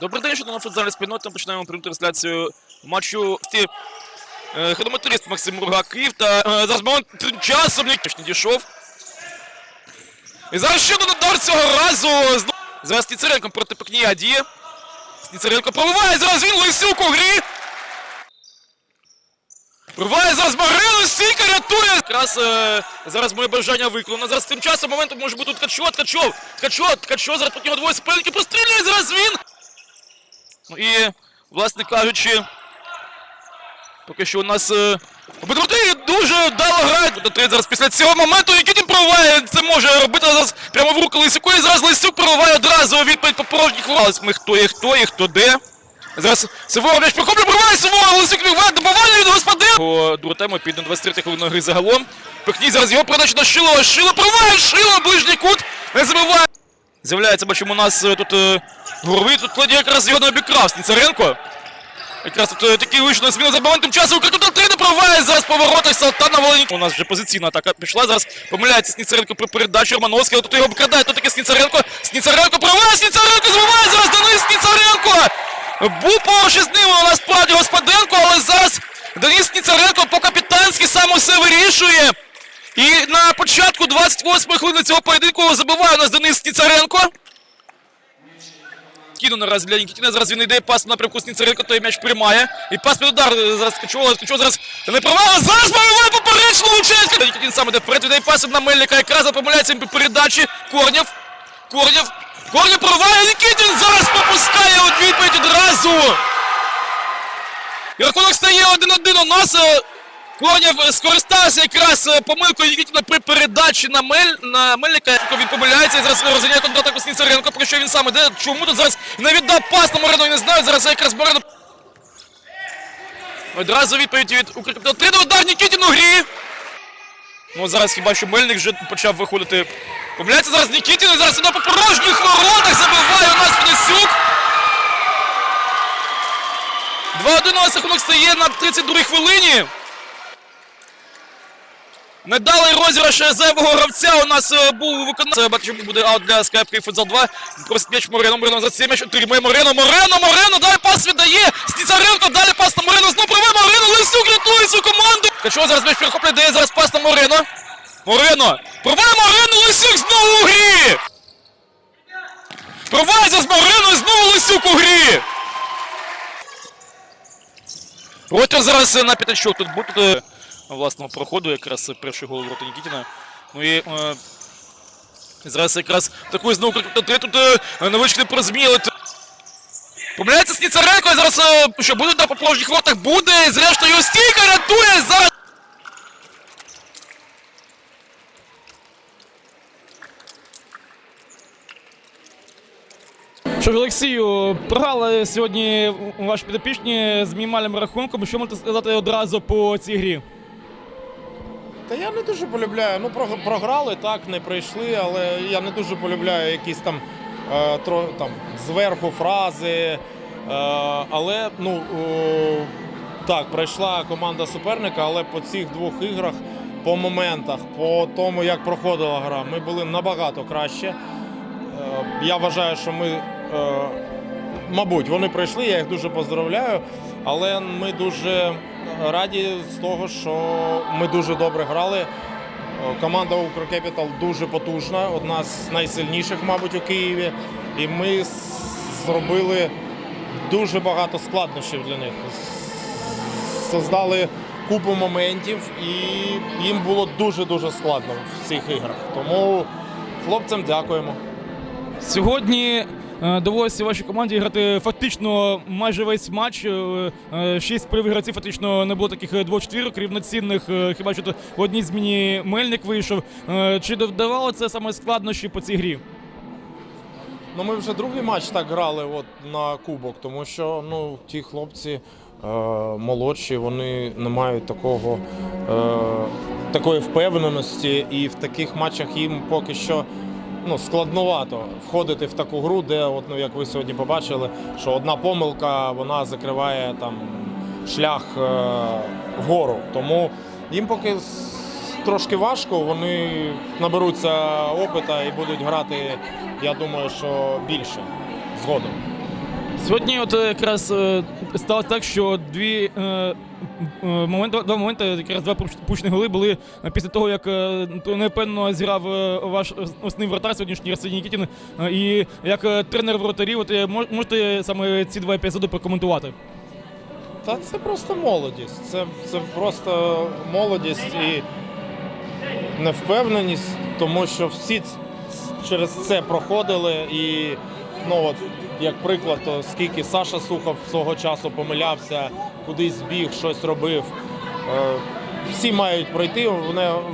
Добрий день, шановна футзальна спільнота. Починаємо пряму трансляцію матчу е, Максим Мурга Київ та е, зараз момент тим часом не дійшов. І зараз ще один удар цього разу. Зараз Ніцеренко проти Пекнія діє. Ніцеренко пробиває, зараз він Лисюк у грі. Пробиває зараз Марину, стійка рятує. Якраз е, зараз моє бажання виконано. Зараз тим часом моментом може бути Ткачов, Ткачов, Ткачов, Ткачов, зараз проти нього двоє суперників прострілює, зараз він. Ну і, власне кажучи, поки що у нас е, дуже вдало грають. До зараз після цього моменту, він прориває, це може робити зараз прямо в руку Лисюку. І зараз Лисюк прориває одразу відповідь по порожніх воротах. Ми хто є хто і хто де. Зараз Сивора м'яч прохоплює, пробиває Сивора, Лисюк відбиває, добивання від господина. По другу тему піде 23 хвилина гри загалом. Пихній зараз його передача на Шилова, Шило прориває, Шило, ближній кут, не забиває. З'являється, бачимо, у нас е, тут е, горовий, тут кладі якраз його не обікрав Сніцаренко. Якраз тут е, такий вийшов на зміну за моментом часу, Укркут три не проває, зараз по воротах Салтан. У нас вже позиційна атака пішла, зараз помиляється Сніцаренко при передачі Романовський, але тут його обкрадає, тут таки Сніцаренко, Сніцаренко проває, Сніцаренко збиває, зараз Денис Сніцаренко! Був поруч із ним у нас справді Господенко, але зараз Денис Сніцаренко по-капітанськи сам усе вирішує. І на початку 28-ї хвилини цього поєдинку забиває у нас Денис Сніцаренко. Кіно наразі для Нікітіна. Зараз він йде пас в напрямку Сніцаренко, той м'яч приймає. І пас під удар е, зараз Ткачова. Ткачова зараз не провала. Зараз пробиває поперечно Лученко. Нікітін саме йде вперед, віддає пас на Мельника. Якраз помиляється передачі. Корнєв. Корнєв. Корнєв прориває. Нікітін зараз пропускає у відповідь одразу. І рахунок стає 1-1 у нас. Е, е, скористався якраз е, помилкою Нікітіна при передачі на, Мель, на Мельника. Він помиляється і зараз розганяє контратаку Сніцаренко. Поки що він сам іде. Чому тут зараз не віддав пас на Морено, я не знаю. Зараз якраз Морено. Одразу відповідь від Укркапітал. Три на удар Нікітін у грі. Ну зараз хіба що Мельник вже почав виходити. Помиляється зараз Нікітін і зараз іде по порожніх воротах забиває у нас Фнесюк. 2-1 у нас рахунок стає на 32-й хвилині. Недалий розіграш зайвого гравця у нас е, був виконання. Це бачимо буде аут для Київ Футзал 2. Просить м'яч Морено. Морено за цей м'яч отримує Морено. Морено, Морено, далі пас віддає. Сніцаренко, далі пас на Морено. Знову прове Морено. Лисюк рятує цю команду. Качова зараз м'яч перехоплює, дає зараз пас на Морено. Морено. Прове Морено, Лисюк знову у грі. Проває зараз Морено і знову Лисюк у грі. Протяг зараз е, на п'ятачок. Тут буде власного проходу, якраз перший гол ворота Нікітіна. Ну і е, зараз якраз такий знову крик- тут е, невеличкий порозміли. Помиляється Сніцаренко, зараз е, що буде на порожніх воротах, буде, зрештою стійка рятує зараз. Що ж, Олексію, програли сьогодні ваші підопічні з мінімальним рахунком. Що можете сказати одразу по цій грі? Не дуже полюбляю. Ну, прог- програли, так, не прийшли, але я не дуже полюбляю якісь там, е, тро, там зверху фрази. Е, але, ну, о, так, пройшла команда суперника, але по цих двох іграх, по моментах, по тому, як проходила гра, ми були набагато краще. Е, я вважаю, що ми. Е, Мабуть, вони пройшли, я їх дуже поздравляю, але ми дуже раді з того, що ми дуже добре грали. Команда Укркепітал дуже потужна, одна з найсильніших, мабуть, у Києві. І ми зробили дуже багато складнощів для них. Создали купу моментів, і їм було дуже-дуже складно в цих іграх. Тому хлопцям дякуємо. Сьогодні довелося вашій команді грати фактично майже весь матч. Е, е, Шість польових гравців фактично не було таких е, двох чотирок рівноцінних. е, Хіба що в одній зміні Мельник вийшов. Е, Чи додавало це саме складнощі по цій грі? Ну, ми вже другий матч так грали от, на кубок, тому що ну, ті хлопці е, молодші, вони не мають такого, е, такої впевненості, і в таких матчах їм поки що ну, складновато входити в таку гру, де, от, ну, як ви сьогодні побачили, що одна помилка вона закриває там, шлях е, вгору. Тому їм поки трошки важко, вони наберуться опита і будуть грати, я думаю, що більше згодом. Сьогодні, от е, якраз е, сталося так, що дві е, моменти, два моменти, якраз два пушні голи були після того, як непевно зіграв ваш основний вратар сьогоднішній Арсеній Нікітін. І як тренер воротарів, от можете саме ці два епізоди прокоментувати? Та це просто молодість. Це, це просто молодість і невпевненість, тому що всі через це проходили. І ну от, як приклад, то скільки Саша Сухов свого часу помилявся, кудись збіг, щось робив. Е, Всі мають пройти.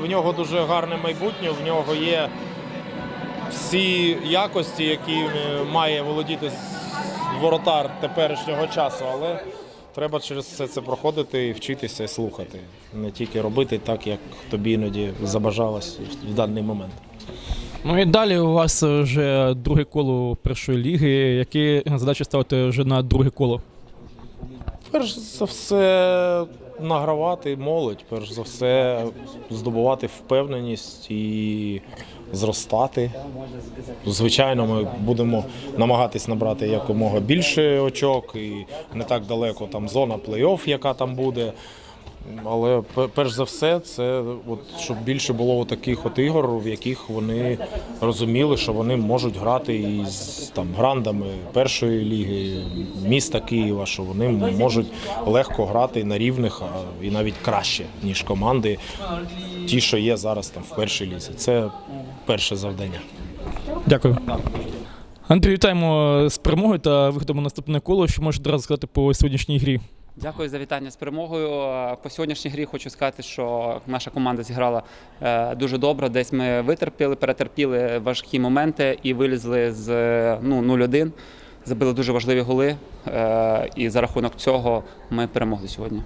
В нього дуже гарне майбутнє, в нього є всі якості, які е, має володіти воротар теперішнього часу, але треба через все це проходити і вчитися і слухати. Не тільки робити так, як тобі іноді забажалось в даний момент. Ну і далі у вас е, вже друге коло першої ліги. Які задачі ставите вже на друге коло? Перш за все, награвати молодь, перш за все, здобувати впевненість і зростати. Звичайно, ми будемо намагатись набрати якомога більше очок і не так далеко там зона плей-офф, яка там буде. Але перш за все, це от, щоб більше було таких от ігор, в яких вони розуміли, що вони можуть грати із там грандами першої ліги міста Києва, що вони можуть легко грати на рівних і навіть краще, ніж команди, ті, що є зараз там в першій лізі. Це перше завдання. Дякую. Андрій, вітаємо з перемогою та виходом на наступне коло. Що можете одразу сказати по сьогоднішній грі? Дякую за вітання з перемогою. Е, По сьогоднішній грі хочу сказати, що наша команда зіграла е, дуже добре. Десь ми витерпіли, перетерпіли важкі моменти і вилізли з е, ну, 0-1. Забили дуже важливі голи. І за рахунок цього ми перемогли сьогодні.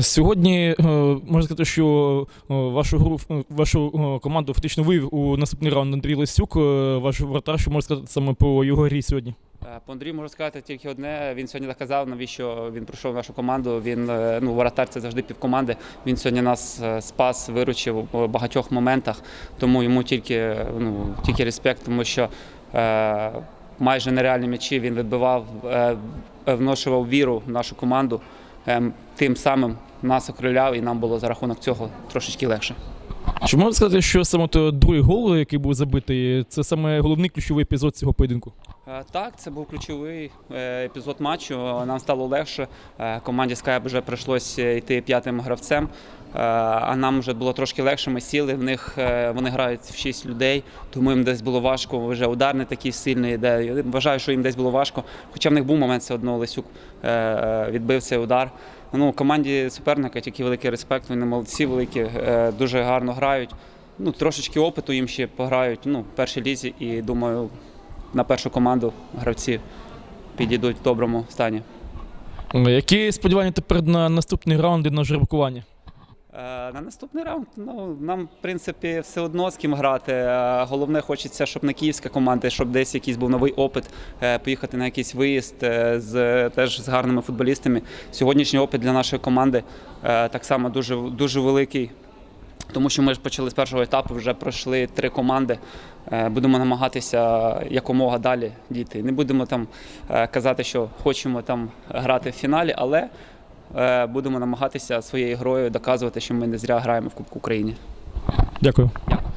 Сьогодні можна сказати, що вашу гру, вашу команду фактично вивів у наступний раунд Андрій Лисюк, ваш вратар, що можна сказати саме по його грі сьогодні. Е, По Андрію можу сказати тільки одне. Він сьогодні доказав, навіщо він прийшов в нашу команду. Він е, ну воротар це завжди півкоманди. Він сьогодні нас е, спас, виручив у багатьох моментах. Тому йому тільки ну тільки респект, тому що е, майже нереальні м'ячі він відбивав, е, вношував віру в нашу команду. Е, тим самим нас окриляв, і нам було за рахунок цього трошечки легше. Чи можна сказати, що саме той другий гол, який був забитий, це саме головний ключовий епізод цього поєдинку? Е, Так, це був ключовий е, епізод матчу. Нам стало легше. Е, Команді Skype вже прийшлося йти п'ятим гравцем. А нам вже було трошки легше. Ми сіли. В них вони грають в шість людей, тому їм десь було важко. Вже удар не такий сильний йде. Я Вважаю, що їм десь було важко. Хоча в них був момент все одно Лесюк е, відбив цей удар. Ну, команді суперника тільки великий респект. Вони молодці великі, е, дуже гарно грають. Ну, трошечки опиту їм ще пограють ну, в першій лізі і думаю, на першу команду гравці підійдуть в доброму стані. Е, Які сподівання тепер на наступний раунд і на жеребкування? Е, На наступний раунд ну, нам, в принципі, все одно з ким грати. Е, Головне, хочеться, щоб не київська команда, щоб десь якийсь був новий опит, е, поїхати на якийсь виїзд з теж з гарними футболістами. Сьогоднішній опит для нашої команди так само дуже, дуже великий. Тому що ми ж почали з першого етапу, вже пройшли три команди. Будемо намагатися якомога далі дійти. Не будемо там казати, що хочемо там грати в фіналі, але будемо намагатися своєю грою доказувати, що ми не зря граємо в Кубку України. Дякую. Дякую.